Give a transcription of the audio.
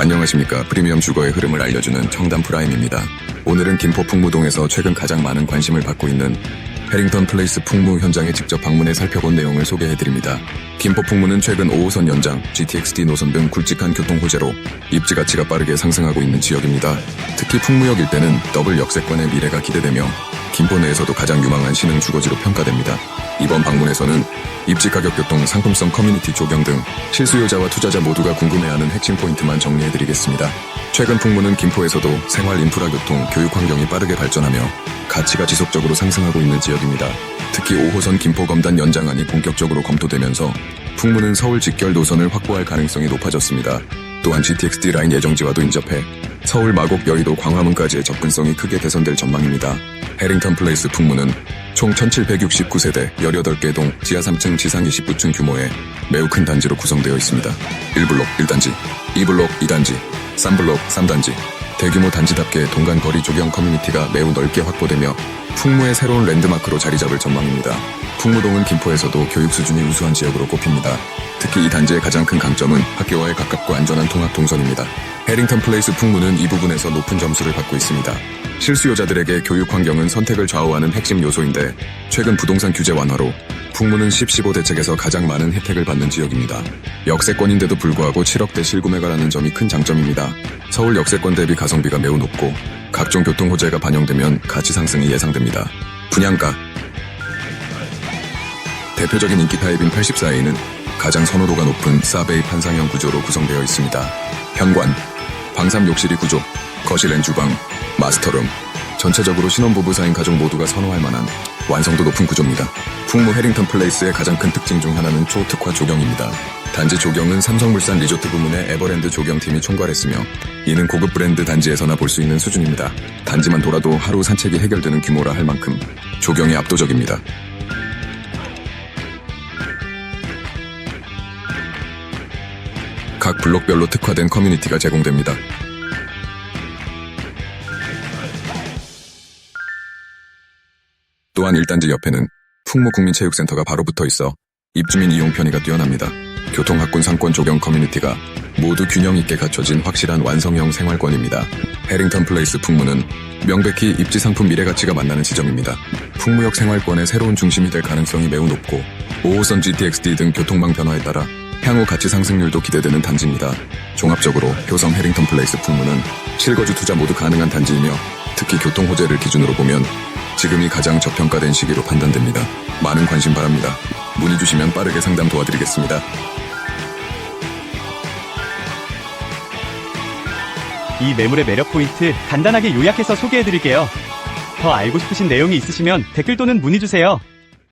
안녕하십니까. 프리미엄 주거의 흐름을 알려주는 청담 프라임입니다. 오늘은 김포 풍무동에서 최근 가장 많은 관심을 받고 있는 해링턴 플레이스 풍무 현장에 직접 방문해 살펴본 내용을 소개해드립니다. 김포 풍무는 최근 5호선 연장, GTX-D 노선 등 굵직한 교통 호재로 입지 가치가 빠르게 상승하고 있는 지역입니다. 특히 풍무역 일대는 더블 역세권의 미래가 기대되며 김포 내에서도 가장 유망한 신흥 주거지로 평가됩니다. 이번 방문에서는 입지 가격 교통, 상품성 커뮤니티 조경 등 실수요자와 투자자 모두가 궁금해하는 핵심 포인트만 정리해드리겠습니다. 최근 풍무는 김포에서도 생활 인프라 교통, 교육 환경이 빠르게 발전하며 가치가 지속적으로 상승하고 있는 지역입니다. 특히 5호선 김포 검단 연장안이 본격적으로 검토되면서 풍무는 서울 직결 노선을 확보할 가능성이 높아졌습니다. 또한 GTX-D 라인 예정지와도 인접해 서울 마곡 여의도 광화문까지의 접근성이 크게 개선될 전망입니다. 해링턴 플레이스 풍무는 총 1769세대 18개 동 지하 3층 지상 29층 규모의 매우 큰 단지로 구성되어 있습니다. 1블록 1단지, 2블록 2단지, 3블록 3단지, 대규모 단지답게 동간 거리 조경 커뮤니티가 매우 넓게 확보되며 풍무의 새로운 랜드마크로 자리 잡을 전망입니다. 풍무동은 김포에서도 교육 수준이 우수한 지역으로 꼽힙니다. 특히 이 단지의 가장 큰 강점은 학교와의 가깝고 안전한 통학 동선입니다. 해링턴 플레이스 풍무는 이 부분에서 높은 점수를 받고 있습니다. 실수요자들에게 교육 환경은 선택을 좌우하는 핵심 요소인데 최근 부동산 규제 완화로 풍무는 10, 15 대책에서 가장 많은 혜택을 받는 지역입니다. 역세권인데도 불구하고 7억대 실구매가라는 점이 큰 장점입니다. 서울 역세권 대비 가성비가 매우 높고 각종 교통 호재가 반영되면 가치 상승이 예상됩니다. 분양가 대표적인 인기 타입인 84A는 가장 선호도가 높은 사베이 판상형 구조로 구성되어 있습니다. 현관, 방삼 욕실이 구조, 거실 앤 주방, 마스터룸, 전체적으로 신혼부부 사인 가족 모두가 선호할 만한 완성도 높은 구조입니다. 풍무 해링턴 플레이스의 가장 큰 특징 중 하나는 초특화 조경입니다. 단지 조경은 삼성물산 리조트 부문의 에버랜드 조경팀이 총괄했으며 이는 고급 브랜드 단지에서나 볼 수 있는 수준입니다. 단지만 돌아도 하루 산책이 해결되는 규모라 할 만큼 조경이 압도적입니다. 각 블록별로 특화된 커뮤니티가 제공됩니다. 또한 1단지 옆에는 풍무국민체육센터가 바로 붙어 있어 입주민 이용 편의가 뛰어납니다. 교통학군 상권 조경 커뮤니티가 모두 균형 있게 갖춰진 확실한 완성형 생활권입니다. 해링턴 플레이스 풍무는 명백히 입지 상품 미래 가치가 만나는 지점입니다. 풍무역 생활권의 새로운 중심이 될 가능성이 매우 높고 5호선 GTX-D 등 교통망 변화에 따라 향후 가치 상승률도 기대되는 단지입니다. 종합적으로 효성 해링턴 플레이스 풍무는 실거주 투자 모두 가능한 단지이며 특히 교통 호재를 기준으로 보면 지금이 가장 저평가된 시기로 판단됩니다. 많은 관심 바랍니다. 문의 주시면 빠르게 상담 도와드리겠습니다. 이 매물의 매력 포인트 간단하게 요약해서 소개해드릴게요. 더 알고 싶으신 내용이 있으시면 댓글 또는 문의 주세요.